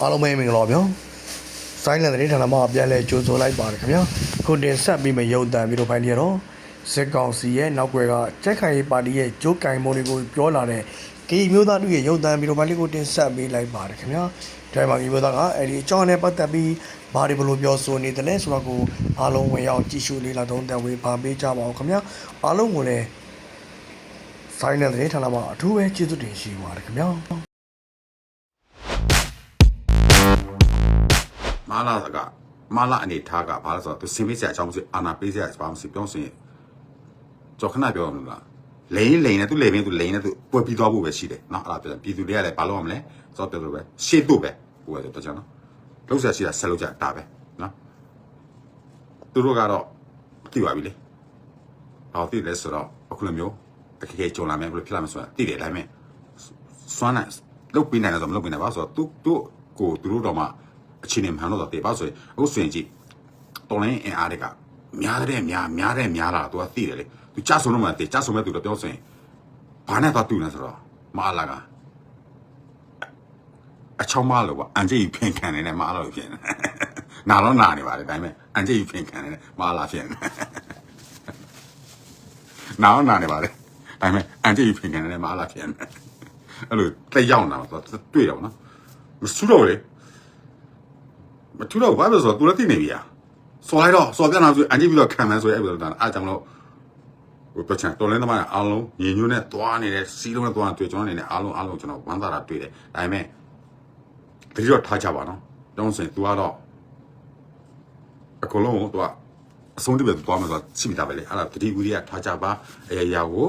အားလုံးပဲမင်္ဂလာပါဗျာဆိုင်းလန်တဲ့ဌာနမှာပြန်လဲကြိုဆိုလိုက်ပါတယ်ခင်ဗျာခုတင်ဆက်ပြီးမရုပ်တံပြီးတော့ဖိုင်လျတော့စစ်ကောင်စီရဲ့နောက်ွယ်ကကြက်ခိုင်ရေးပါတီရဲ့ဂျိုးကင်မုံတွေကိုပြောလာတဲ့ကီမျိုးသားတို့ရဲ့ရုပ်တံပြီးတော့ဖိုင်လေးကိုတင်ဆက်ပေးလိုက်ပါတယ်ခင်ဗျာဒါမှမဟုတ်မျိုးသားကအဲ့ဒီအကြောင်းနဲ့ပတ်သက်ပြီးဘာတွေဘလို့ပြောဆိုနေတယ်လဲဆိုတော့ကိုအားလုံးဝင်ရောက်ကြည့်ရှုလေးလာတော့တန်ဝေးပါပေးကြပါအောင်ခင်ဗျာအားလုံးကိုလည်းဆိုင်းလန်တဲ့ဌာနမှာအထူးပဲကျေးဇူးတင်ရှိပါတယ်ခင်ဗျာ မာလာကမာလာအနေထားကဘာလဲဆိုတော့သူစင်ပေးစရာအကြောင်းမရှိအာနာပေးစရာအကြောင်းမရှိပြောစင်ကြောက်ခဏပြောမှာလားလိန်လိန်နဲ့သူလိန်နဲ့သူလိန်နဲ့သူပွဲပြီးသွားဖို့ပဲရှိတယ်နော်အဲ့ဒါပြောပြည်သူတွေကလည်းဘာလို့ရမလဲဆိုတော့ပြောလို့ပဲရှေ့တို့ပဲဟိုပဲတော့ကြောင်နော်လုံးဆက်ရှိတာဆက်လို့ကြတာပဲနော်သူတို့ကတော့သိပါပြီလေဟောသိတယ်ဆိုတော့အခုလိုမျိုးအခက်အခဲကြုံလာမယ်ဘယ်လိုဖြစ်လာမလဲဆိုတာသိတယ်ဒါပေမဲ့စွမ်းနိုင်လုတ်ပြီးနိုင်တယ်ဆိုမလုတ်ပြီးနိုင်ပါဆိုတော့သူတို့ကိုသူတို့တော့မှ အချင်းနေမှန်တော့တေပါဆိုရင်အခုဆိုရင်ကြည့်တော်လိုင်းအင်အားတွေကများတဲ့များများတဲ့များလာတော့သူကသိတယ်လေသူကြဆုံတော့မှတေကြဆုံမဲ့သူတော့ပြောဆိုရင်ဘာနဲ့တော့တူနေဆိုတော့မအားလာကအချောင်းမလို့ပေါ့အန်ဂျီဖင်ခံနေတဲ့မအားလို့ဖြစ်နေနာတော့နာနေပါလေဒါပေမဲ့အန်ဂျီဖင်ခံနေတဲ့မအားလာဖြစ်နေနာတော့နာနေပါလေဒါပေမဲ့အန်ဂျီဖင်ခံနေတဲ့မအားလာဖြစ်နေအဲ့လိုတက်ရောက်လာတော့တွေ့တော့နော်မဆူတော့လေ မထူတော့ဘာလို့ဆိုတော့ तू လည်းသိနေပြီอ่ะစော်လိုက်တော့စော်ပြန်လာဆိုအန်ဂျီပြီးတော့ခံမှန်းဆိုအဲ့လိုတော့အားကြောင့်လို့ဟိုပချန်တော်လင်းသမားအားလုံးညီညွတ်နဲ့သွားနေတဲ့စီးလုံးနဲ့သွားတွေ့ကျွန်တော်အနေနဲ့အားလုံးအားလုံးကျွန်တော်ဝမ်းသာတာတွေ့တယ်ဒါပေမဲ့တတိတော့ထားကြပါနော်တောင်းစင် तू ကတော့အကုန်လုံးကို तू ကအဆုံးတည်းပဲသွားမှာဆိုချိမိတာပဲလေအဲ့ဒါတတိဝီရိယထားကြပါအရာရာကို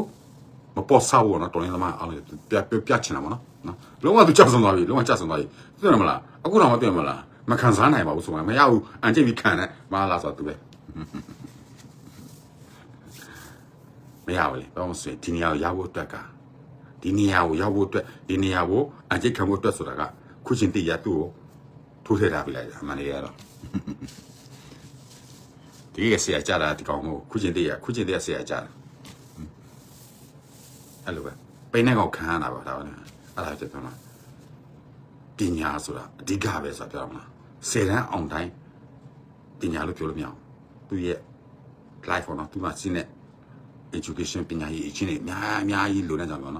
မပေါ်ဆောက်ဘူးနော်တော်လင်းသမားအားလုံးပြပြပြချင်တာပေါ့နော်နော်လုံးဝ तू ကြောက်ဆုံးသွားပြီလုံးဝကြောက်ဆုံးသွားပြီသိတယ်မလားအခုတော့မသိမလား မခံစားနိုင်ပါဘူးဆိုမှမရဘူးအန်ကျိတ်ပြီးခံတယ်မလားဆိုတော့ तू ပဲမရဘူးလေဘာမှမဆိုဒီနေရာကိုရောက်ဖို့အတွက်ကဒီနေရာကိုရောက်ဖို့အတွက်ဒီနေရာကိုအကျိတ်ခံဖို့အတွက်ဆိုတာကခုချင်းတည်းရသူ့ကိုထိုးထည့်ထားပြလိုက်တာအမှန်တကယ်တော့ဒီကဆရာကြတာဒီကောင်ကိုခုချင်းတည်းရခုချင်းတည်းရဆရာကြတာအဲ့လိုပဲပိန်းနဲ့ကောင်ခံရတာပါဒါပဲအဲ့ဒါကြတော့လားပညာဆိုတာအဓိကပဲဆိုတာပြောရမလား ဆယ်တန်းအောင်တိုင်းပညာလို့ပြောလို့မရအောင်သူရဲ့ life ပေါ့နော်သူမှစီးနေ education ပညာရေးအချင်းတွေအများအများကြီးလိုနေကြပါတော့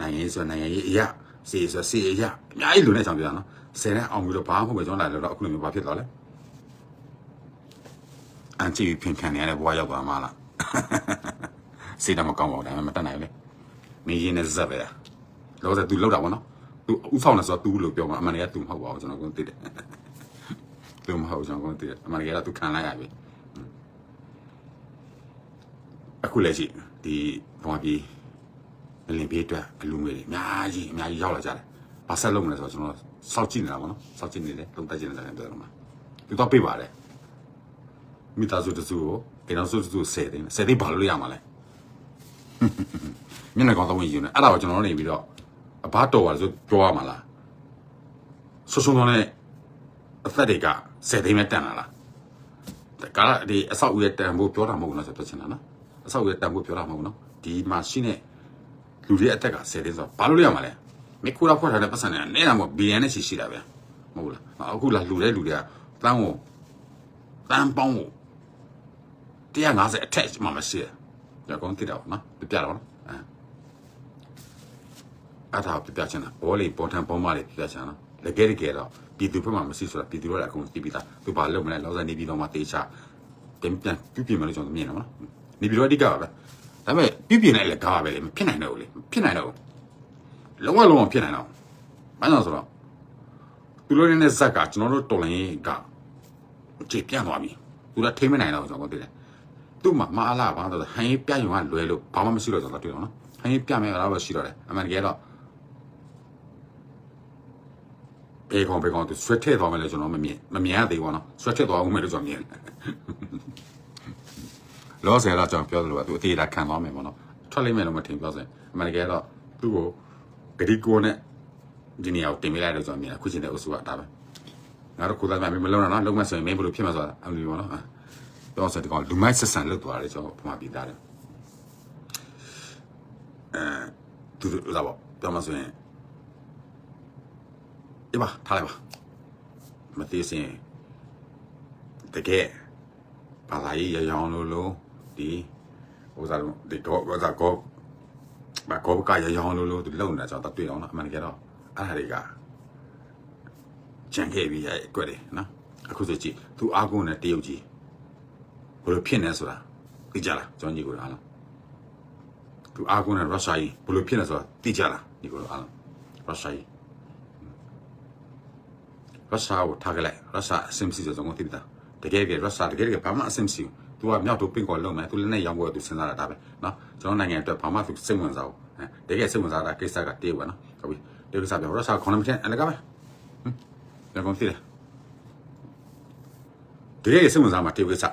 နိုင်ငံရေးဆိုနိုင်ငံရေးအရာစီဆိုစီအရာအများကြီးလိုနေကြပါတော့ဆယ်နဲ့အောင်ပြီးတော့ဘာမှမဟုတ်ပဲကျွန်တော်လာတော့အခုလိုမျိုးဘာဖြစ်သွားလဲအန်ချီဖင်ခံနေရတဲ့ဘဝရောက်သွားမှာလားစိတ်တော့မကောင်းပါဘူးဒါပေမဲ့မတတ်နိုင်ဘူးလေမင်းရင်းနဲ့ဇက်ပဲလောဆယ် तू လောက်တာပေါ့နော် तू ဥဆောင်နေဆိုတော့ तू လို့ပြောမှာအမှန်တကယ် तू မဟုတ်ပါဘူးကျွန်တော်ကသိတယ် तू မဟုတ်ကျွန်တော်ကသိတယ်အမှန်တကယ်တော့ तू ခံလိုက်ရပြီအခုလည်းရှိဒီဘောပြည်လင်ပြေးအတွက်အလူငွေတွေအများကြီးအများကြီးရောက်လာကြတယ်။ဘာဆက်လုပ်မလဲဆိုတော့ကျွန်တော်စောင့်ကြည့်နေတာပေါ့နော်။စောင့်ကြည့်နေတယ်သုံးသပ်ကြည့်နေတယ်ပြောတယ်မှာ။ဒီတော့ပြေးပါတယ်။မိသားစုတစုကိုအိမ်တော်စုတစုဆယ်သိန်းဆယ်သိန်းဘာလို့ရမှာလဲ။မျက်နှာကောင်သုံးဝင်ယူနေအဲ့ဒါကိုကျွန်တော်တို့နေပြီးတော့အဘတော်ပါဆိုပြောရမှာလား။ဆွဆွတော့နဲ့ အသက်တွေကဆယ်သိန်းပဲတန်လာလား။ဒါကဒီအဆောက်အဦရဲ့တန်ဖို့ပြောတာမဟုတ်ဘူးနော်ဆိုတော့ချင်တာနော်။အဆောက်အဦရဲ့တန်ဖို့ပြောတာမဟုတ်ဘူးနော်။ဒီမှာရှိနေလူတွေအသက်က10သိန်းဆိုတော့ဘာလို့လဲရမှာလဲ။မိခိုးတော့ဖွက်ထားတဲ့ပတ်စံနဲ့နေတာမို့ဘီလီယံနဲ့ရှိရှိတာဗျ။မဟုတ်လား။အခုလာလူတဲ့လူတွေကတန်းကိုတန်းပေါင်းကို150 attach မှမရှိတယ်။ကြောက်ကောင်းတိတော့နော်ပြပြတော့နော်။အဲအဲ့ဒါပြပြချင်တာဘောလေးပေါ်ထန်ပေါ်မလေးပြပြချင်တာနော်။ တကယ်တကယ်တော့ပြည်သူဘက်မှာမရှိဆိုတာပြည်သူတို့လည်းအကုန်သိပြီးသား။သူဘာလုပ်မလဲလောက်စားနေပြီးတော့မှတေချာပြန်ပြန်ပြုပြင်မလို့ကျွန်တော်မြင်တယ်မနော်။နေပြီးတော့အဓိကပါပဲ။ဒါပေမဲ့ပြုပြင်လိုက်လည်းကားပါပဲလေမဖြစ်နိုင်တော့ဘူးလေမဖြစ်နိုင်တော့ဘူး။လုံးဝလုံးဝဖြစ်နိုင်တော့။ဘာလို့လဲဆိုတော့သူတို့နဲ့ဇက်ကကျွန်တော်တို့တော်လိုင်းကကြည်ပြန့်သွားပြီ။သူကထိမ့်မနိုင်တော့ကျွန်တော်သိတယ်။သူ့မှာမအားလားဘာလို့လဲဟန်ရေးပြယုံကလွယ်လို့ဘာမှမရှိတော့ကျွန်တော်တွေ့တော့နော်။ဟန်ရေးပြမယ်တော့ရှိတော့တယ်။အမှန်တကယ်တော့ ဘေကောင်ဘေကောင်သူဆွဲထည့်သွားမယ်လို့ကျွန်တော်မမြင်မမြင်ရသေးဘူးနော်။ဆွဲထည့်သွားဦးမယ်လို့ကျွန်တော်မြင်တယ်။လောဆယ်တော့ကျွန်တော်ပြောသလိုပဲသူအသေးတာခံသွားမယ်ပေါ့နော်။ထွက်လိမ့်မယ်လို့မထင်ပြောစင်။အမှန်တကယ်တော့သူ့ကိုဂရီကိုနဲ့ဒီနေရာကိုတင်ပေးလိုက်လို့ကျွန်တော်မြင်တယ်။ခုချိန်တဲ့အုပ်စုကဒါပဲ။ငါတို့ကိုယ်သားမမလုံးတော့နော်လုံးမဆိုရင်မင်းဘယ်လိုဖြစ်မှာဆိုတာအမှန်ပေါ့နော်။တော့ဆက်တကောင်လူမိုက်ဆက်ဆန်လုပ်သွားတယ်ကျွန်တော်ဖမပြီးသားတယ်။အဲသူတို့လာပေါ့ပြောမှဆိုရင် အေးပါထားလိုက်ပါမသိစင်တကယ်ဘာသာရေးရရောင်းလို့လို့ဒီဥစားလုံးဒီတော့ဥစားကောဘာကောကရရောင်းလို့လို့ဒီလုံနေတာကြောင့်တွေ့တော့နော်အမှန်တကယ်တော့အဲ့ဒါတွေကကြံခဲ့ပြီးရဲ့ကွက်တယ်နော်အခုဆိုကြည့်သူအားကိုးနဲ့တရုတ်ကြီးဘယ်လိုဖြစ်နေဆိုတာသိကြလားကျွန်တော်ညီကိုအားလုံးသူအားကိုးနဲ့ရုရှားကြီးဘယ်လိုဖြစ်နေဆိုတာသိကြလားညီကိုအားလုံးရုရှားကြီး ရုရှားကိုထားခဲ့လိုက်ရုရှားအဆင်မစီဆိုတော့ငုံသိပြီသားတကယ်ကြီးရုရှားတကယ်ကြီးဘာမှအဆင်မစီဘူးသူကမြောက်တို့ပင့်ကော်လုံးမယ်သူလည်းနဲ့ရောင်းဖို့သူစဉ်းစားတာဒါပဲเนาะကျွန်တော်နိုင်ငံအတွက်ဘာမှသူစိတ်ဝင်စားဘူးတကယ်စိတ်ဝင်စားတာကိစ္စကတေးပါเนาะဟုတ်ပြီတေးကိစ္စပြောရုရှားခေါင်းလည်းမထင်အလကားပဲဟင်ငါကုန်သိတယ်တကယ်စိတ်ဝင်စားမှာတေးကိစ္စ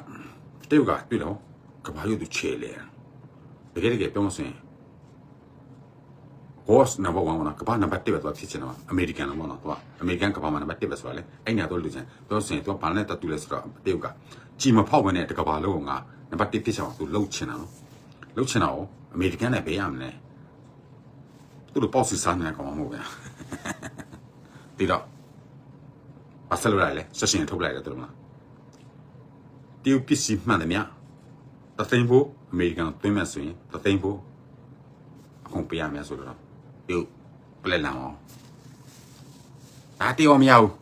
တေးကတွေ့တော့ကဘာရုပ်သူချေလေတကယ်တကယ်ပြောမှဆိုရင် boss number 1ကဘာ number 1ပဲတော့ဖြစ်ချင်တော့အမေရိကန်တော့မဟုတ်တော့အမေရိကန်ကဘာမှာ number 1ပဲဆိုတော့လေအဲ့ညာတော့လူချင်းပြောစင်သူကဘာနဲ့တတူလဲဆိုတော့တရုတ်ကကြီးမဖောက်ဘဲနဲ့တကဘာလုံးက number 1ဖြစ်ချင်အောင်သူလှုပ်ချင်တာနော်လှုပ်ချင်တာကိုအမေရိကန်နဲ့ဘေးရမလဲသူတို့ပေါ့စီစားနေကောင်မဟုတ်ဗျာဒီတော့ဘာဆက်လို့လဲဆက်ရှင်ထုတ်လိုက်တယ်တို့မလားတရုတ်ပစ္စည်းမှန်တယ်မြတသိန်းဖို့အမေရိကန်သွင်းမဲ့ဆိုရင်တသိန်းဖို့အခုပေးရမယ်ဆိုတော့ပြု တ်ပလက်လန်အောင်ဒါတေးအောင်မရဘူး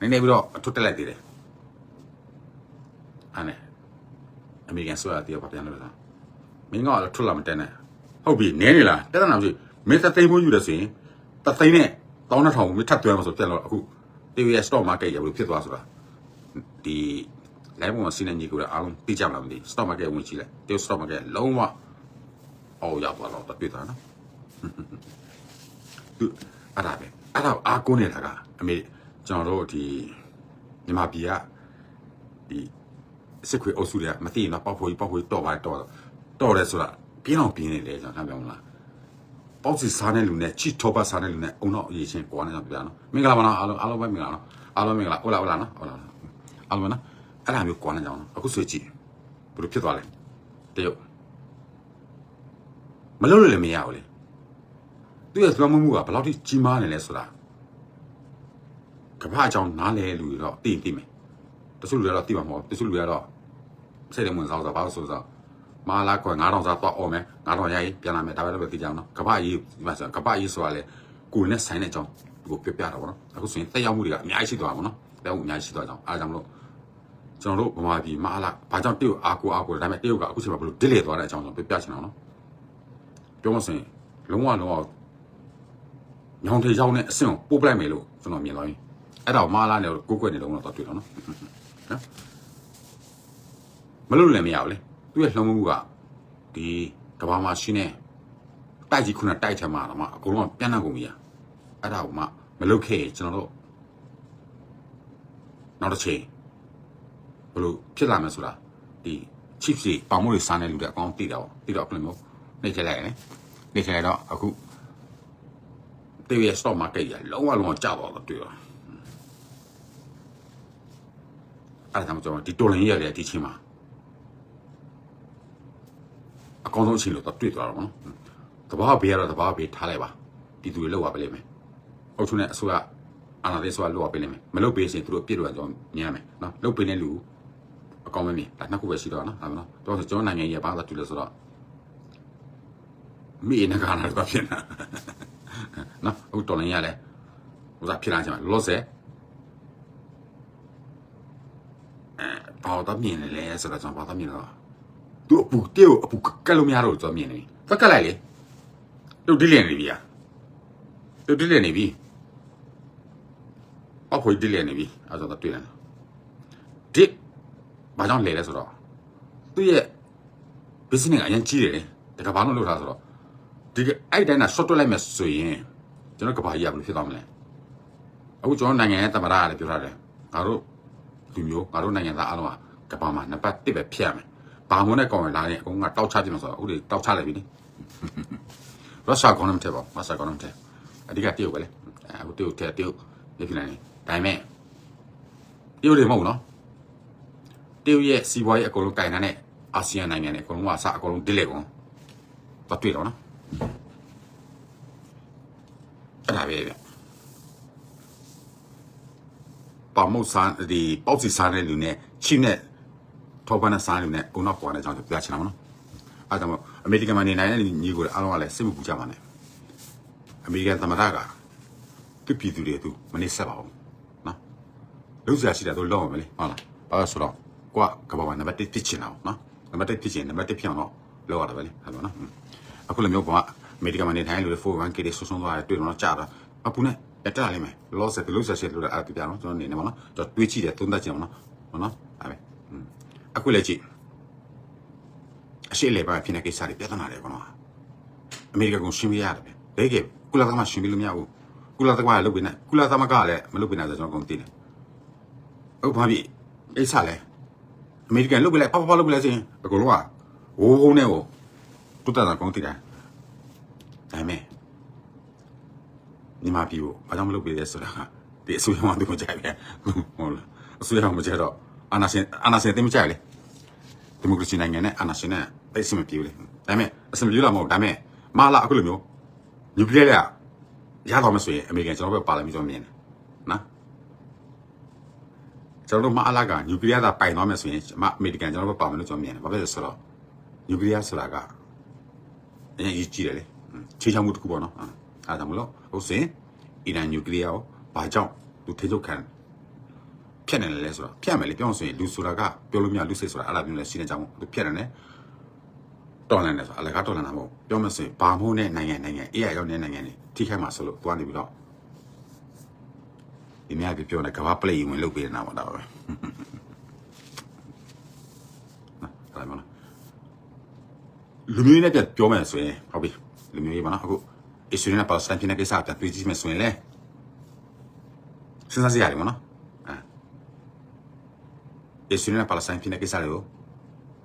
နည်းနည်းပြီးတော့အထွတ်တက်လိုက်သေးတယ်အဲ့နဲ့အမေရိကန်ဆိုရတေးပါပြန်လို့လားမင်းကတော့ထွတ်လာမတက်နဲ့ဟုတ်ပြီနည်းနေလားတက်တာမရှိမင်းသသိန်းဖို့ယူတယ်ဆိုရင်သသိန်းနဲ့တောင်းတစ်ထောင်ကိုမင်းထပ်သွဲမှာဆိုပြန်တော့အခုတေးရဲ့ stock market ရဘလို့ဖြစ်သွားဆိုတာဒီ live ပေါ်မှာစီးနေညီကိုလည်းအားလုံးသိကြမလားမသိ stock market ဝင်ကြည့်လိုက်တေး stock market လုံးဝအော်ရောက်သွားတော့တွေ့တာနော် သူအဲ့ဒါပဲအဲ့ဒါကိုအားကိုးနေတာကအမေကျွန်တော်တို့ဒီမြန်မာပြည်ကဒီစစ်ခွေအုပ်စုတွေကမသိရင်တော့ပေါက်ဖွေးပေါက်ဖွေးတော့ပါတော့တော့တယ်ဆိုတာပြင်းအောင်ပြင်းနေတယ်ကျွန်တော်ပြောမလားပေါက်စီစားတဲ့လူနဲ့ချီထောပတ်စားတဲ့လူနဲ့အုံတော့အရေးချင်းကွာနေကြပြနော်မင်္ဂလာပါနော်အားလုံးအားလုံးပဲမင်္ဂလာနော်အားလုံးမင်္ဂလာဟုတ်လားဟုတ်လားနော်ဟုတ်လားအားလုံးနော်အဲ့ဒါမျိုးကွာနေကြအောင်အခုဆွေးကြည့်ဘယ်လိုဖြစ်သွားလဲတရုတ်မလုပ်လို့လည်းမရဘူးလေ သူရဲ့လွှမ်းမိုးမှုကဘယ်လောက်ထိကြီးမားနေလဲဆိုတာကမ္ဘာအကြောင်းနားလဲလူတွေတော့သိရင်သိမယ်တချို့လူတွေတော့သိမှာမဟုတ်ဘူးတချို့လူတွေကတော့စိတ်ထဲဝင်စားစားဘာလို့ဆိုတော့မာလာကွယ်9000စားတော့အော်မယ်9000ရိုက်ပြန်လာမယ်ဒါပဲတော့သိကြအောင်နော်ကမ္ဘာကြီးဒီမှာဆိုကမ္ဘာကြီးဆိုတာလေကိုယ်နဲ့ဆိုင်တဲ့အကြောင်းဒီကိုပြပြတာပေါ့နော်အခုဆိုရင်တက်ရောက်မှုတွေကအများကြီးရှိသွားပါဘောနော်တက်ရောက်မှုအများကြီးရှိသွားကြအောင်အားကြောင့်မလို့ကျွန်တော်တို့ဗမာပြည်မအားလားဘာကြောင့်တရုတ်အားကိုအားကိုဒါပေမဲ့တရုတ်ကအခုချိန်မှာဘယ်လိုဒစ်လေသွားတဲ့အကြောင်းကျွန်တော်ပြပြချင်အောင်နော်ပြောမစင်လုံးဝလုံးဝ ညောင်ထေရောက်တဲ့အဆင့်ကိုပို့ပလိုက်မယ်လို့ကျွန်တော်မြင်သွားပြီအဲ့ဒါကိုမာလာနဲ့ကိုကွက်နေတော့တော့တွေ့တော့နော်နော်မလို့လည်းမရဘူးလေသူရဲ့လှုံးမှုကဒီကဘာမှာရှင်းနေတိုက်ကြီးခုနတိုက်ထဲမှာတော့မှအကုန်လုံးပြန်နှံ့ကုန်ပြီอ่ะအဲ့ဒါကိုမှမလုပ်ခဲ့ရင်ကျွန်တော်တို့နောက်တစ်ချိန်ဘလို့ဖြစ်လာမယ်ဆိုတာဒီ chips တွေပေါင်မို့တွေစားနေလူတွေအကောင်သိတာပေါ့သိတော့ဘယ်လိုမျိုးနေချလိုက်ရလဲနေချလိုက်တော့အခု တေးရဲ့ stock market ရလုံးဝလုံးဝကျသွားတော့တွေ့ရအဲ့ဒါမှကျွန်တော်ဒီတော်လင်းရတဲ့ဒီချင်းမှာအကောင်းဆုံးအချိန်လို့တော့တွေ့သွားတော့နော်တဘာဘေးကတော့တဘာဘေးထားလိုက်ပါဒီသူတွေလောက်ပါပဲလိမ့်မယ်အုပ်ချုပ်နဲ့အစိုးရအာဏာသိမ်းဆိုတာလောက်ပါပဲလိမ့်မယ်မလုပ်ပေးရင်သူတို့အပြစ်တော့ကျွန်တော်ညံ့မယ်နော်လုပ်ပေးတဲ့လူအကောင်းမမြင်ဒါနှစ်ခုပဲရှိတော့နော်ဒါမှနော်တော့ကျွန်တော်နိုင်ငံရေးဘာသာတူလဲဆိုတော့မိနေကနာတော့ဖြစ်နေတာ နော်အခုတော်လိုင်းရလဲဟိုစားဖြစ်လာကြမှာလောဆယ်အဲဘာတော့မြင်နေလဲဆိုတော့ကျွန်တော်ဘာတော့မြင်တော့သူအပူတေကိုအပူကက်လို့မရတော့ကျွန်တော်မြင်နေသက်ကက်လိုက်လေသူဒီလည်နေပြီอ่ะသူဒီလည်နေပြီအဖိုးဒီလည်နေပြီအဲ့တော့တွေ့တယ်ဒီဘာကြောင့်လဲလဲဆိုတော့သူ့ရဲ့ business ကအရင်ကြီးတယ်တကဘာလို့လုပ်ထားဆိုတော့ ဒီကအဲ့တိုင်းက short တွက်လိုက်မယ်ဆိုရင်ကျွန်တော်ကဘာကြီးရဘယ်လိုဖြစ်သွားမလဲအခုကျွန်တော်နိုင်ငံရဲ့တမရရတယ်ပြောထားတယ်ငါတို့လူမျိုးငါတို့နိုင်ငံသားအားလုံးကကဘာမှာနံပါတ်1ပဲဖျက်ရမယ်ဘာမှနဲ့ကောင်းရလာရင်အကုန်ကတောက်ချပြမှာဆိုတော့အခုတွေတောက်ချလိုက်ပြီနိရုရှားကောင်းတယ်မထက်ပါဘူးရုရှားကောင်းတယ်မထက်အဓိကတရုတ်ပဲလေအခုတရုတ်ထက်တရုတ်နေဖြစ်နေတယ်ဒါပေမဲ့တရုတ်တွေမဟုတ်ဘူးနော်တရုတ်ရဲ့စီးပွားရေးအကုန်လုံးကင်နေတဲ့အာဆီယံနိုင်ငံတွေအကုန်လုံးကအစအကုန်လုံးဒစ်လက်ကုန်တော့တွေ့တော့နော် အဲ့ဒါပဲဗျပါမုတ်စားဒီပေါ့စီစားတဲ့လူနဲ့ချိနဲ့ထောက်ပံ့တဲ့စားလူနဲ့အုံနောက်ကွာတဲ့အကြောင်းကိုပြချင်တာမနော်အဲဒါမို့အမေရိကန်မှာနေနိုင်တဲ့ညီကိုအားလုံးကလည်းစိတ်မပူကြပါနဲ့အမေရိကန်သမ္မတကသူပြည်သူတွေသူမနေဆက်ပါဘူးနော်လုံးစရာရှိတာတို့လောက်အောင်မလေးဟုတ်လားဘာလို့ဆိုတော့ကွာကဘာဝနံပါတ်1ဖြစ်ချင်တာနော်နံပါတ်1ဖြစ်ချင်နံပါတ်1ဖြစ်အောင်တော့လောက်ရတာပဲလေဟုတ်ပါနော် အခုလည်းမျိုးကအမေရိကန်မှာနေထိုင်လူတွေ 401k တွေဆွဆုံးသွားတယ်တွေ့တော့ကြာတာအပူနဲ့တက်လာလိမ့်မယ်လောဆယ်လုံးစရာရှိလို့အဲ့ဒါပြပြနော်ကျွန်တော်နေနေပါနော်ကျွန်တော်တွေးကြည့်တယ်သုံးသပ်ကြည့်အောင်နော်ဟုတ်နော်အဲ့ပဲအခုလည်းကြည့်အရှိလေပါဖြစ်နေကိစ္စတွေပြဿနာတွေကောနော်အမေရိကန်ကရှင်းပြရတယ်ပဲတကယ်ကုလသမဂ္ဂရှင်းပြလို့မရဘူးကုလသမဂ္ဂကလုပ်ပေးနေကုလသမဂ္ဂကလည်းမလုပ်ပေးနိုင်ဆိုကျွန်တော်ကုန်သိတယ်ဟုတ်ပါပြီကိစ္စလဲအမေရိကန်လုပ်ပေးလိုက်ပပပလုပ်ပေးလိုက်စရင်အကုန်လုံးကဝိုးဝုန်းနဲ့ကို တူတာကုန်သိတယ်ဒါပေမဲ့ညီမပြည်ကိုဘာကြောင့်မလုပ်ပေးလဲဆိုတာကဒီအစိုးရမှသူမကြိုက်ပဲဟုတ်လားအစိုးရမှမကြိုက်တော့အာနာရှင်အာနာရှင်သိမကြိုက်လေ ဒီမိုကရေစီနိုင်ငံနဲ့အာဏာရှင်နဲ့တိတ်ဆင်မပြေဘူးလေဒါပေမဲ့အဆင်မပြေလာမဟုတ်ဒါပေမဲ့မလာအခုလိုမျိုးနျူကလ িয়ার ရရတော့မဆိုရင်အမေရိကန်ကျွန်တော်ဘက်ပါလာပြီးကျွန်တော်မြင်တယ်နော်ကျွန်တော်တို့မအလာကနျူကလ িয়ার သာပိုင်သွားမယ်ဆိုရင်မအမေရိကန်ကျွန်တော်ဘက်ပါမယ်လို့ကျွန်တော်မြင်တယ်ဘာဖြစ်လဲဆိုတော့နျူကလ িয়ার ဆိုတာက အရင်ကြီးကြည့်တယ်လေခြေချောင်းမှုတစ်ခုပေါ့နော်အဲဒါမလို့ဟုတ်စင်အီရန်နျူကလ িয়ার ကိုဘာကြောင့်သူထိချုပ်ခံဖြတ်နေတယ်လဲဆိုတော့ဖြတ်မယ်လေပြောလို့ဆိုရင်လူဆိုတာကပြောလို့မရလူစိတ်ဆိုတာအဲ့လိုမျိုးလဲရှိနေကြအောင်သူဖြတ်နေတယ်တော်လန်တယ်ဆိုအလကားတော်လန်တာမဟုတ်ပြောမစင်ဘာမို့နဲ့နိုင်ငံနိုင်ငံ AI ရောက်တဲ့နိုင်ငံတွေထိခိုက်မှာဆိုလို့သွားနေပြီးတော့ဒီများပြောနေကဘာပလေဝင်လုပ်ပေးနေတာပါတော့ပဲနော်အဲ့ဒါမလား လူမျိုးနဲ့ပြပြောမယ်ဆိုရင်ဟုတ်ပြီလူမျိုးရေးပါနော်အခုအစ္စရေးနဲ့ပါလက်စတိုင်းပြည်နယ်ကိစ္စပြတွေ့ကြည့်မယ်ဆိုရင်လေစဉ်းစားစရာတွေမနော်အဲအစ္စရေးနဲ့ပါလက်စတိုင်းပြည်နယ်ကိစ္စတွေကို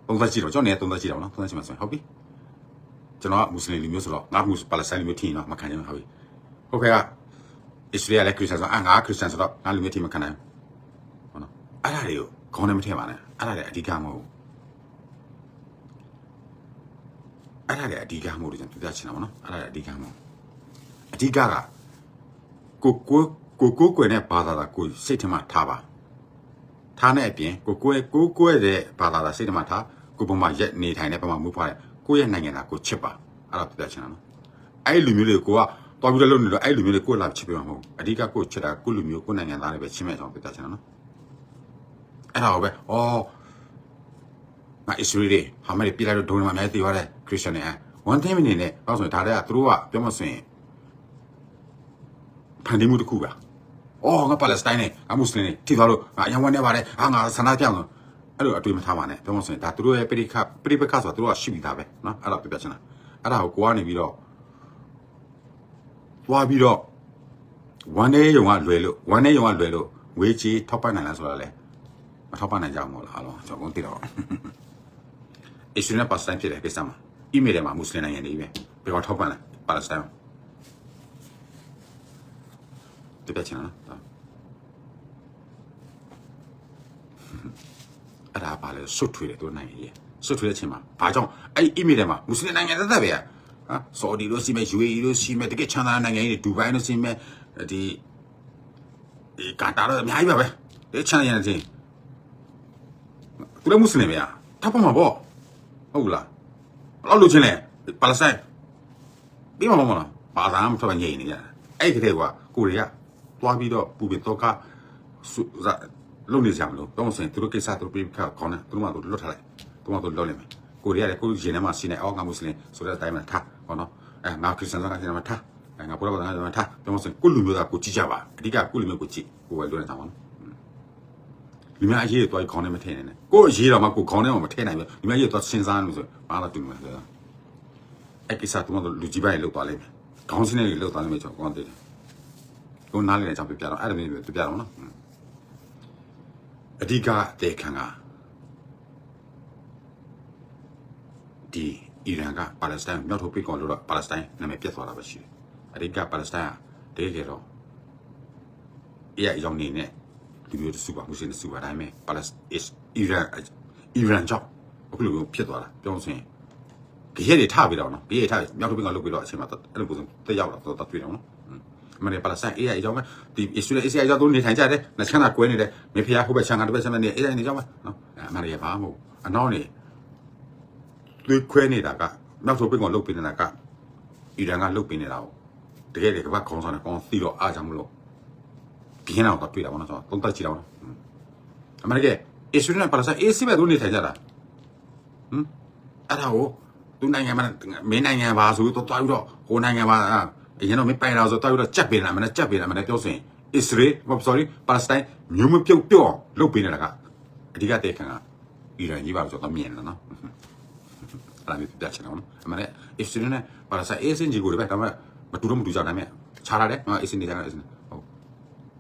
သုံးသပ်ကြည့်တော့ကျွန်တော်နေသုံးသပ်ကြည့်တော့နော်သုံးသပ်ကြည့်မယ်ဆိုရင်ဟုတ်ပြီကျွန်တော်ကမွတ်စလင်လူမျိုးဆိုတော့ငါမွတ်ပါလက်စတိုင်းလူမျိုးထင်တော့မခံနိုင်ဘူးဟုတ်ပြီဟုတ်ကဲ့ကအစ္စရေးကလည်းခရစ်ယာန်ဆိုတော့အာငါခရစ်ယာန်ဆိုတော့ငါလူမျိုးထင်မခံနိုင်ဘူးဟုတ်နော်အဲ့ဒါတွေကိုခေါင်းထဲမထည့်ပါနဲ့အဲ့ဒါတွေအဓိကမဟုတ်ဘူး အဲ့ဒါလည်းအဓိကမဟုတ်လို့ကျွန်တော်ပြပြချင်တာပေါ့နော်အဲ့ဒါလည်းအဓိကမဟုတ်အဓိကကကိုကိုကိုကိုကွယ်နဲ့ဘာသာတာကိုစိတ်ထဲမှာထားပါထားတဲ့အပြင်ကိုကိုရဲ့ကိုကိုရဲ့တဲ့ဘာသာတာစိတ်ထဲမှာထားကိုပုံမှာရက်နေထိုင်တဲ့ပုံမှာမူဖွားတဲ့ကိုရဲ့နိုင်ငံသားကိုချစ်ပါအဲ့ဒါပြပြချင်တာနော်အဲ့ဒီလူမျိုးတွေကိုကတော်ပြီးတော့လုပ်နေတော့အဲ့ဒီလူမျိုးတွေကိုလာချစ်ပြမှာမဟုတ်ဘူးအဓိကကိုချစ်တာကိုလူမျိုးကိုနိုင်ငံသားတွေပဲချစ်မဲ့အောင်ပြပြချင်တာနော်အဲ့ဒါပဲဩ ငါအစ္စရေးတွေဟာမဲပြလိုက်တော့ဒုံမှာမဲသေးရတယ်ခရစ်ယာန်တွေဝန်သိမနေနဲ့ဘာလို့ဆိုရင်ဒါတွေကသူတို့ကပြောမစင်ဖန်တီးမှုတစ်ခုပါ။အော်ငါပါလက်စတိုင်းနဲ့ငါမွတ်စလင်တွေထိသွားလို့ငါအရင်ဝန်နေပါတယ်။ဟာငါဆန္ဒပြအောင်အဲ့လိုအတွေ့မထားပါနဲ့ပြောမစင်ဒါသူတို့ရဲ့ပရိခပရိပခဆိုတာသူတို့ကရှိပြီးသားပဲနော်အဲ့ဒါပြပြချင်တာအဲ့ဒါကိုကိုကနေပြီးတော့သွားပြီးတော့ဝန်နေရုံကလွယ်လို့ဝန်နေရုံကလွယ်လို့ငွေချေထောက်ပံ့နိုင်လားဆိုတာလေမထောက်ပံ့နိုင်ကြဘူးမို့လားအားလုံးကျွန်တော်သိတော့ အစ္စရေးနဲ့ပါလက်စတိုင်းဖြစ်တဲ့ကိစ္စမှာအီးမေးလ်ထဲမှာမွတ်စလင်နိုင်ငံတွေပဲဘယ်တော့ထောက်ပံ့လဲပါလက်စတိုင်းတကယ်ချင်လားအဲ့ဒါပါလေဆွတ်ထွေတယ်သူနိုင်ငံကြီးဆွတ်ထွေတဲ့အချိန်မှာဘာကြောင့်အဲ့အီးမေးလ်ထဲမှာမွတ်စလင်နိုင်ငံသက်သက်ပဲဟာဆော်ဒီလို့ရှိမဲ့ UAE လို့ရှိမဲ့တကယ်ချမ်းသာတဲ့နိုင်ငံကြီးတွေဒူဘိုင်းလို့ရှိမဲ့ဒီဒီကာတာတော့အများကြီးပါပဲဒီချမ်းသာတဲ့နိုင်ငံတွေသူလည်းမွတ်စလင်ပဲဟာထောက်ပံ့မှာပေါ့ ဟုတ်လားဘယ်လောက်လိုချင်လဲပါလက်စတိုင်းပြီးမှာမမလားဘာသာမှမထွက်ငြိမ်နေကြအဲ့ဒီကလေးကကိုရီးယားသွားပြီးတော့ပူပင်တော့ကလုံနေကြမလို့တော့ဆိုရင်သူတို့ကိစ္စသူတို့ပြေခါခေါင်းနဲ့သူတို့မှသူလွတ်ထားလိုက်သူမှသူလွတ်လိမ့်မယ်ကိုရီးယားလည်းကိုရင်ထဲမှာရှိနေအော်ငါမွတ်စလင်ဆိုတဲ့အတိုင်းမှာထားဟောနော်အဲငါခရစ်ယာန်ကလည်းမှာထားအဲငါဘုရားဘာသာကလည်းထားတော့ဆိုရင်ကိုလူမျိုးကကိုကြည့်ကြပါအဓိကကိုလူမျိုးကိုကြည့်ကိုပဲလွတ်နေတာပါနော် လူများအရေးတွေတော့ခေါင်းထဲမထည့်နေနဲ့ကိုအရေးတော့မှကိုခေါင်းထဲမှာမထည့်နိုင်ဘူးလူများရေးတော့စဉ်းစားလို့ဆိုဘာလာတူမှာလဲအဲ့ကိစ္စတူမှလူကြီးပိုင်းလောက်သွားလိမ့်မယ်ခေါင်းစင်းတွေလောက်သွားလိမ့်မယ်ကျွန်တော်ကောင်းတယ်ကိုနားလည်တဲ့အကြောင်းပြပြတော့အဲ့ဒါမျိုးပြပြတော့နော်အဓိကတေခံကဒီအီရန်ကပါလက်စတိုင်းမြောက်ထုတ်ပြီးကောလို့တော့ပါလက်စတိုင်းနာမည်ပြတ်သွားတာပဲရှိတယ်အဓိကပါလက်စတိုင်းကတကယ်တော့အေးအကြောင်းနေနဲ့ လူမျိုးတစုပါမွ슬င်တစုပါဒါပေမဲ့ပါလက်အစ်အီရန်အီရန်ကြောင့်အခုလိုမျိုးဖြစ်သွားတာပြောလို့ဆိုရင်ကြရက်တွေထပြီးတော့နော်ကြရက်ထမြောက်ထုတ်ပြီးကလုတ်ပြီးတော့အချိန်မှာအဲ့လိုပုံစံတက်ရောက်လာတော့တွေ့တော့နော်အမှန်တကယ်ပါလက်စတိုင်း AI အကြောင်းပဲဒီအစ္စရေး AI အကြောင်းသူနေထိုင်ကြတယ်နှစ်ချမ်းသာကွဲနေတယ်မေဖျားဟိုဘက်ချမ်းကတစ်ဘက်ချမ်းနေ AI နေကြောင်းပဲနော်အမှန်တကယ်ဘာမှမဟုတ်အနောက်နေသွေးခွဲနေတာကနောက်ဆုံးပြင်ကိုလုတ်ပေးနေတာကအီရန်ကလုတ်ပေးနေတာကိုတကယ်တကယ်ကဘာခေါင်းဆောင်နေကောင်းသိတော့အားကြောင့်မလို့ ပြင်းတော့တွေ့တာပေါ့နော်ဆိုတော့သုံးသက်ကြည့်တော့အမှန်တကယ်အစ္စရေးနဲ့ပါလက်စတိုင်း AC ပဲသူနေထိုင်ကြတာအဲ့ဒါကိုသူနိုင်ငံမှာမင်းနိုင်ငံပါဆိုတော့တွားပြီးတော့ဟိုနိုင်ငံမှာအရင်တော့မင်းပိုင်လာဆိုတော့တွားပြီးတော့ကြက်ပေးလာမနဲ့ကြက်ပေးလာမနဲ့ပြောဆိုရင် Israel sorry Palestine မျိုးမပြုတ်ပြုတ်အောင်လုပ်ပေးနေတာကအဓိကတဲ့ခံကအီရန်ကြီးပါဆိုတော့မြင်တယ်နော်အဲ့ဒါမျိုးပြချင်တော့နော်အမှန်နဲ့ Israel နဲ့ Palestine အေးစင်ကြီးကိုလည်းပဲဒါမှမတူတော့မတူကြနိုင်မဲ့ခြားရတယ်နော်အေးစင်နေကြတယ်ဟုတ်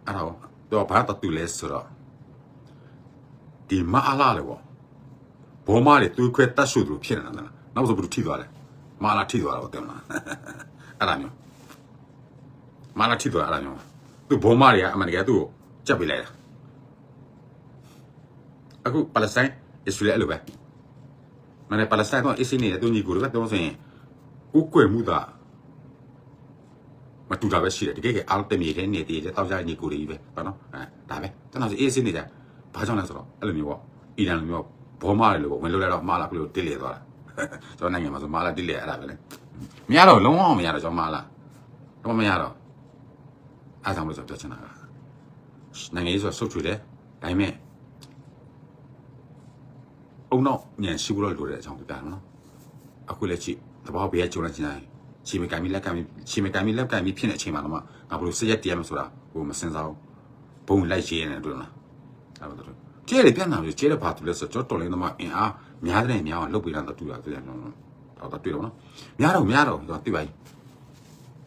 အဲ့ဒါတော့ဘာတတူလဲဆိုတော့ဒီမအားလာလေပေါ့ဘောမတွေတွေးခွဲတတ်ရှုသူဖြစ်နေတာလားနောက်ဆိုဘယ်လိုထိသွားလဲမာလာထိသွားတော့တယ်မလားအဲ့ဒါမျိုးမာလာထိသွားအဲ့ဒါမျိုးသူဘောမတွေကအမှန်တကယ်သူ့ကိုကြက်ပေးလိုက်တာအခုပါလက်စတိုင်းအစ္စရေးအဲ့လိုပဲမနေ့ပါလက်စတိုင်းတော့အစ္စရေးနဲ့သူညီကိုလည်းပြောဆိုရင်ကိုကွယ်မှုသာ မတူတာပဲရှိတယ်တကယ်ကအားတမြေတဲ့နေတည်တဲ့တောက်ကြညီကိုတွေကြီးပဲဘာနော်အဲဒါပဲကျွန်တော်စီအေးစင်းနေကြဘာကြောင့်လဲဆိုတော့အဲ့လိုမျိုးပေါ့အီရန်လိုမျိုးဘောမတွေလိုပေါ့ဝင်လို့လဲတော့မာလာကလေးကိုတစ်လေသွားတာကျွန်တော်နိုင်ငံမှာဆိုမာလာတစ်လေအဲ့ဒါပဲလေမရတော့လုံးဝမရတော့ကျွန်တော်မာလာတော့မရတော့အားကြောင့်လို့ဆိုပြောချင်တာကနိုင်ငံရေးဆိုဆုတ်ချွေတယ်ဒါပေမဲ့အုံတော့ညံရှိဖို့တော့လိုတဲ့အကြောင်းပြပြနော်အခုလည်းကြည့်တဘောဘေးကကြုံနေချင်တယ် ချီမကံမီလက်ကံမီချီမကံမီလက်ကံမီဖြစ်နေတဲ့အချိန်မှာတော့ငါဘလို့စရက်တရားမဆိုတာဟိုမစင်စားဘူးဘုံလိုက်ရေးနေတယ်တွေ့လားအဲ့ဒါတော့ကျဲတယ်ပြန်လာပြီကျဲတယ်ဘာတူလဲဆိုတော့တော်လင်းသမားအင်အားများတဲ့များအောင်လုပ်ပေးတာတော့တူတာတွေ့ရတော့တော့တွေ့တော့နော်များတော့များတော့တော့သိပါ යි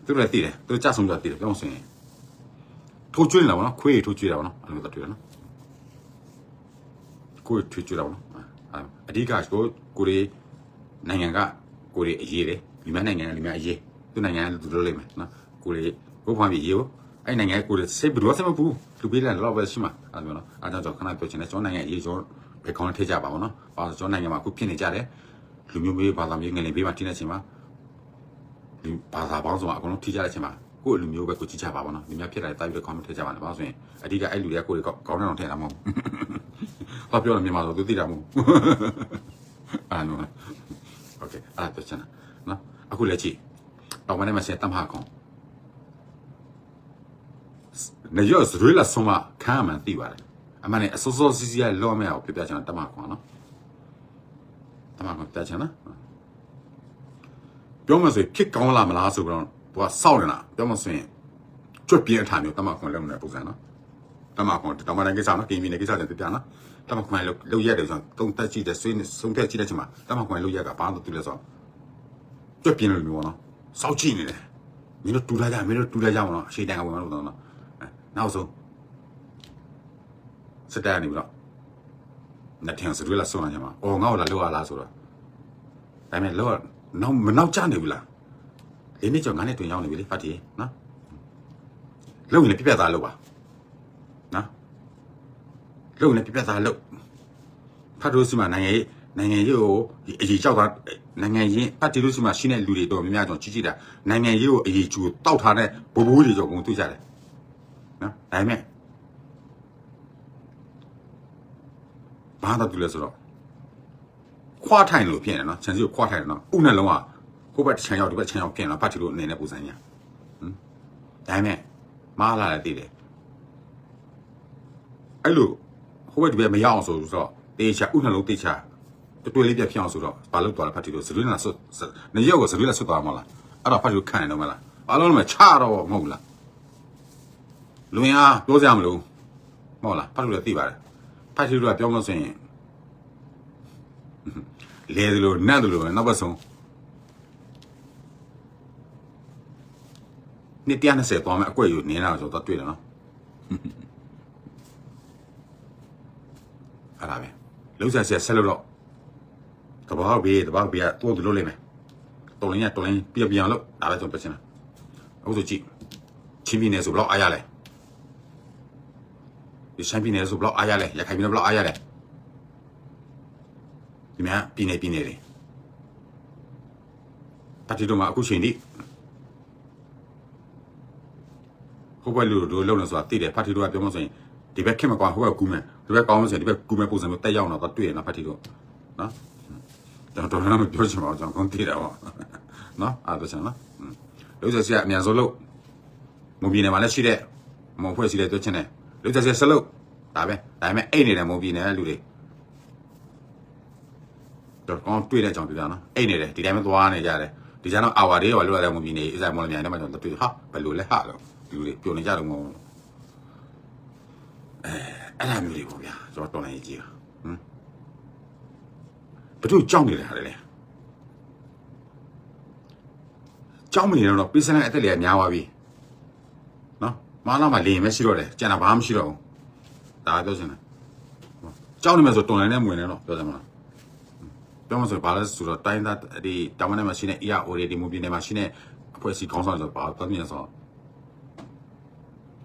သူလည်းသိတယ်သူကြဆုံးကြသိတယ်ပြောစင်ထိုးကျွေးလာပါတော့ခွေးထိုးကျွေးတာပါနော်အဲ့လိုတော့တွေ့ရနော်ကိုယ်ထွေးကျွေးတာပါနော်အဓိကကိုကိုရီနိုင်ငံကကိုရီအရေးတယ် မြန်မာနိုင်ငံကလည်းများအရေးသူ့နိုင်ငံကသူတို့လိမ့်မယ်နော်ကိုလေကိုဖွားပြီးရေးပေါ့အဲ့နိုင်ငံကိုလေစိတ်ဘယ်လိုဆက်မပူလူပေးလာတော့ပဲရှိမှာအဲ့လိုနော်အားကြောင့်ကျွန်တော်ခဏပြောချင်တယ်ကျွန်တော်နိုင်ငံရေးကျွန်တော်ဘယ်ကောင်းထည့်ကြပါဘောနော်ဘာလို့ကျွန်တော်နိုင်ငံမှာအခုဖြစ်နေကြတယ်လူမျိုးမျိုးဘာသာမျိုးငယ်လေးပေးမှတင်းတဲ့အချိန်မှာဒီဘာသာပေါင်းစုံအကုန်လုံးထိကြတဲ့အချိန်မှာကိုယ့်လူမျိုးပဲကိုကြည့်ကြပါဘောနော်ဒီများဖြစ်လာတဲ့တာပြီးတော့ comment ထည့်ကြပါနဲ့ဘာလို့ဆိုရင်အဓိကအဲ့လူတွေကကိုယ်ကိုကောင်းတဲ့အောင်ထည့်တာမဟုတ်ဘာပြောလဲမြန်မာဆိုသူသိတာမဟုတ်အဲ့လို Okay အဲ့ဒါချင်တာ အခုလက်ကြည့်တော့မနေ့မှဆက်တမ်းဟာကောင်နေရစရလာဆုံးမခံမှန်သိပါတယ်အမှန်နဲ့အစောစောစီစီရလောမဲအောင်ပြပြချင်တာတမကောင်နော်တမကောင်ပြချင်နော်ပြောမဆိုဖြစ်ကောင်းလားမလားဆိုတော့သူကစောက်နေတာပြောမဆိုရင်ကြွပြင်းအထာမျိုးတမကောင်လုံးနေတဲ့ပုံစံနော်တမကောင်တမန်ကိစ္စနော်ဂိမ်းမီနေကိစ္စတွေပြပြနော်တမကောင်လောက်လောက်ရတယ်ဆိုတော့တုံးတက်ကြည့်တဲ့ဆွေးနေဆုံးဖြတ်ကြည့်တဲ့ချိန်မှာတမကောင်လောက်ရကဘာလို့တူလဲဆိုတော့ ကြွပြင်းလို့မျိုးနော်စောက်ကြည့်နေတယ်မင်းတို့တူလာကြမင်းတို့တူလာကြမနော်အရှိတန်ကဝင်လို့တော့နော်နောက်ဆုံးစတဲ့နေပြီတော့နှစ်ထင်စရွေးလာဆုံးလာညမှာအော်ငါ့ကိုလာလောက်ရလားဆိုတော့ဒါပေမဲ့လောက်နောက်မနောက်ကျနေဘူးလားလေးနှစ်ကျော်ငါးနှစ်တွင်ရောက်နေပြီလေဖတ်တီနော်လုံနေပြပြသားလောက်ပါနော်လုံနေပြပြသားလောက်ဖတ်လို့စီမနိုင်ငံရေး နိုင်ငံရေးကိုအရေးကြောက်တာနိုင်ငံရေးဖတ်တီလို့စီမရှိတဲ့လူတွေတော့များများတော့ကြီးကြီးတာနိုင်ငံရေးကိုအရေးကျူတောက်ထားတဲ့ဘိုးဘိုးတွေကြောင့်ဘုံတွေ့ကြတယ်နော်ဒါပေမဲ့ဘာသာတူလဲဆိုတော့ခွာထိုင်လို့ဖြစ်နေနော်ခြံစည်းကိုခွာထိုင်တယ်နော်ဥနဲ့လုံးကဟိုဘက်ခြံရောက်ဒီဘက်ခြံရောက်ဖြစ်နေတော့ဖတ်တီလို့အနေနဲ့ပုံစံညာဟမ်ဒါပေမဲ့မားလာတယ်တည်တယ်အဲ့လိုဟိုဘက်ဒီဘက်မရအောင်ဆိုတော့တေချာဥနှလုံးတေချာ တွေ့တွေ့လေးပြဖြစ်အောင်ဆိုတော့ဘာလို့တော်လဲဖတ်တီလို့ဇလွနာဆွနေရောက်ကိုဇလွနာဆွသွားမှာလားအဲ့တော့ဖတ်တီလို့ခံရတော့မလားဘာလို့လဲမချတော့မဟုတ်လားလူရင်းပြောစရာမလိုမဟုတ်လားဖတ်လို့လည်းသိပါတယ်ဖတ်တီလို့ကပြောမှဆိုရင်လဲတယ်လို့နတ်တယ်လို့နောက်ပတ်ဆုံးနှစ်120သွားမယ်အကွက်ယူနင်းလာဆိုတော့တွေ့တယ်နော်အဲ့ဒါပဲလုံးဆက်ဆက်ဆက်လို့တော့ တဘာဘေးတဘာဘေးကတော့သူလို့လိမ့်မယ်တော်လင်းရတော်လင်းပြပြအောင်လို့ဒါပဲကျွန်တော်ပြချင်တာအခုဆိုကြည့်ချင်းပြင်းနေဆိုဘလောက်အားရလဲဒီချင်းပြင်းနေဆိုဘလောက်အားရလဲရခိုင်ပြင်းဘလောက်အားရလဲဒီမြပြင်းနေပြင်းနေတယ်တတိတို့မှာအခုချိန်ဒီဟိုဘက်လူတို့လုံနေဆိုတာတိတယ်ဖတ်တီတို့ကပြောမှဆိုရင်ဒီဘက်ခင်မကွာဟိုဘက်ကူးမယ်ဒီဘက်ကောင်းမှဆိုရင်ဒီဘက်ကူးမယ်ပုံစံမျိုးတက်ရောက်တော့တွေ့ရနော်ဖတ်တီတို့နော် ကျွန်တော်တော့မပြောချင်ပါဘူးကျွန်တော်ကုန်တိတယ်ပေါ့နော်အားတော့ချင်နော်လို့ဆိုစီအမြန်ဆုံးလို့မုံပြည်နယ်မှာလည်းရှိတဲ့မုံဖွဲ့စီတဲ့တွေ့ချင်တယ်လို့ဆိုစီဆလို့ဒါပဲဒါပေမဲ့အိတ်နေတယ်မုံပြည်နယ်လူတွေတော့ကောင်းတွေ့တဲ့အကြောင်းပြပြနော်အိတ်နေတယ်ဒီတိုင်းမသွားနေကြတယ်ဒီကျတော့အာဝါတွေရောလို့ရတယ်မုံပြည်နယ်အစားမော်လမြိုင်ထဲမှာကျွန်တော်တွေ့ဟာဘယ်လိုလဲဟာလို့ဒီလူတွေပြောနေကြတော့မဟုတ်အဲအဲ့ဒါမျိုးတွေပေါ့ဗျာကျွန်တော်တော်နေကြီးဟမ် ဘယ်သူကြောက်နေလဲဟာလေကြောက်မနေတော့ပေးစတဲ့အသက်လေးကများသွားပြီနော်မလာမလင်းမရှိတော့တယ်ကျန်တာဘာမှမရှိတော့ဘူးဒါပြောချင်တယ်ကြောက်နေမှဆိုတော်နေနဲ့မဝင်နဲ့တော့ပြောချင်မှာပြောမှဆိုဘာလဲဆိုတော့တိုင်းသားဒီတောင်မနဲ့မှာရှိနေ ER already မူပြည်နယ်မှာရှိနေအဖွဲ့အစည်းခေါင်းဆောင်ဆိုဘာပြောမြင်ဆိုတော့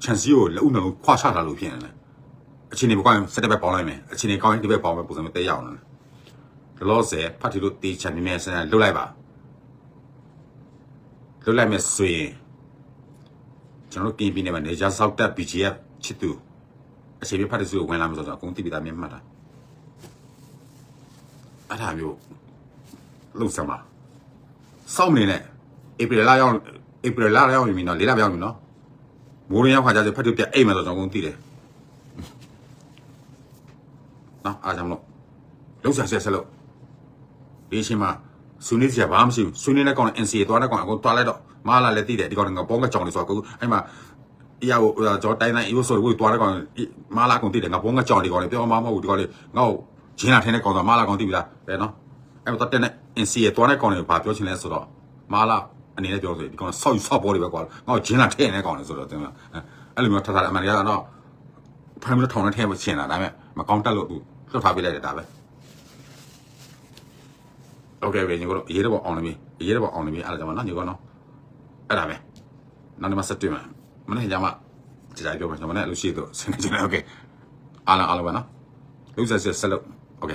ချန်စီကိုလက်ဦးနှလုံးခွာချတာလို့ဖြစ်နေတယ်အချိန်တွေကောင်းရင်စက်တက်ပဲပေါင်းလိုက်မယ်အချိန်တွေကောင်းရင်ဒီဘက်ပေါင်းမယ်ပုံစံမျိုးတဲရအောင်တ ယ်လောဆယ်ဖတ်တီလို့တေချန်နေမယ်ဆန်လွတ်လိုက်ပါလွတ်လိုက်မယ်ဆိုရင်ကျွန်တော်တို့ပြင်ပြနေမှာနေကြဆောက်တက် BGF ချစ်သူအချိန်ပြဖတ်တဲ့စုကိုဝင်လာမှာဆိုတော့အကုန်တိပိသားမြင်မှတ်တာအဲ့ဒါမျိုးလှုပ်စမ်းပါစောင့်မနေနဲ့ဧပြီလရောက်ဧပြီလရောက်ပြီနော်လေးလရောက်ပြီနော်မိုးရင်းရောက်ခါကျကျဖတ်တူပြအိမ်မှာဆိုတော့အကုန်သိတယ်နော်အားကြောင့်လို့လှုပ်ဆက်ဆက်ဆက်လို့ ဒီအချိန်မှာဆွေးနွေးစရာဘာမှမရှိဘူးဆွေးနွေးတဲ့ကောင်နဲ့ NCA သွားတဲ့ကောင်အကုန်တွားလိုက်တော့မလာလည်းသိတယ်ဒီကောင်ကဘောကကြောင်နေဆိုတော့အခုအဲ့မှာအရာကိုကျွန်တော်တိုင်းတိုင်းအေးဆိုလို့တွားတဲ့ကောင်မလာကုန်သိတယ်ငါဘောကကြောင်ဒီကောင်လေးပြောမှမဟုတ်ဘူးဒီကောင်လေးငါ့ကိုဂျင်းလာထင်းတဲ့ကောင်ဆိုမလာကောင်သိပြီလားဘယ်နော်အဲ့မှာတက်တဲ့ NCA တွားတဲ့ကောင်လေးဘာပြောချင်လဲဆိုတော့မလာအနေနဲ့ပြောဆိုဒီကောင်ဆောက်ဆောက်ပေါ်လေးပဲကွာငါ့ကိုဂျင်းလာထင်းတဲ့ကောင်လေးဆိုတော့တင်လားအဲ့လိုမျိုးထထအမှန်တရားကတော့ဖမ်းပြီးထောင်နဲ့ထည့်မချင်တာဒါပေမဲ့မကောင်းတက်လို့သူလွတ်ထားပေးလိုက်တယ်ဒါပဲ โอเคပဲညီကတော့ရေးတော့အောင်နေပြီရေးတော့အောင်နေပြီအဲ့ဒါကြောင့်နော်ညီကနော်အဲ့ဒါပဲနောက်နေ့မှဆက်တွေ့မှာမနေ့ကမှကြကြပြောမှာကျွန်တော်လည်းလို့ရှိတော့ဆင်းနေကြတယ်โอเคအားလုံးအားလုံးပါနော်လူဆက်ဆက်ဆက်လို့โอเค